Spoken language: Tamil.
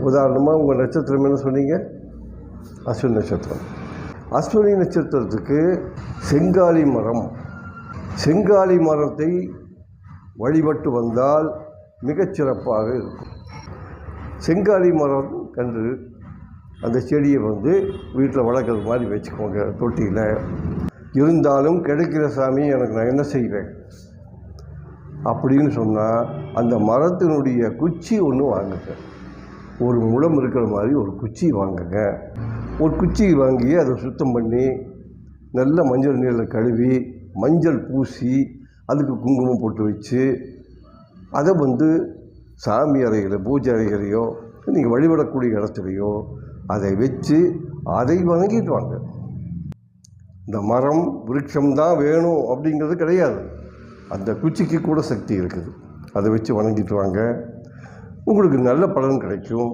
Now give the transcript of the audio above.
உதாரணமாக உங்கள் நட்சத்திரம் என்ன சொன்னீங்க? அஸ்வினி நட்சத்திரம். அஸ்வினி நட்சத்திரத்துக்கு செங்காலி மரம். செங்காலி மரத்தை வழிபட்டு வந்தால் மிகச்சிறப்பாக இருக்கும். செங்காலி மரம் கன்று அந்த செடியை வந்து வீட்டில் வளர்க்குறது மாதிரி வச்சுக்கோங்க தொட்டியில். இருந்தாலும் கிடைக்கிற சாமி எனக்கு நான் என்ன செய்வேன்? அப்படின்னு சொன்னால் அந்த மரத்தினுடைய குச்சி ஒன்று வாங்குங்க. ஒரு முழம் இருக்கிற மாதிரி ஒரு குச்சி வாங்குங்க. ஒரு குச்சி வாங்கி அதை சுத்தம் பண்ணி நல்ல மஞ்சள் நீரில் கழுவி மஞ்சள் பூசி அதுக்கு குங்குமம் போட்டு வச்சு அதை வந்து சாமி அறையில் பூஜை அறைகளையோ நீங்கள் வழிபடக்கூடிய இடத்துலையோ அதை வச்சு அதை வணங்கிட்டு வாங்க. இந்த மரம் விருட்சம் தான் வேணும் அப்படிங்கிறது கிடையாது. அந்த குச்சிக்கு கூட சக்தி இருக்குது. அதை வச்சு வணங்கிட்டு வாங்க. உங்களுக்கு நல்ல பலன் கிடைக்கும்.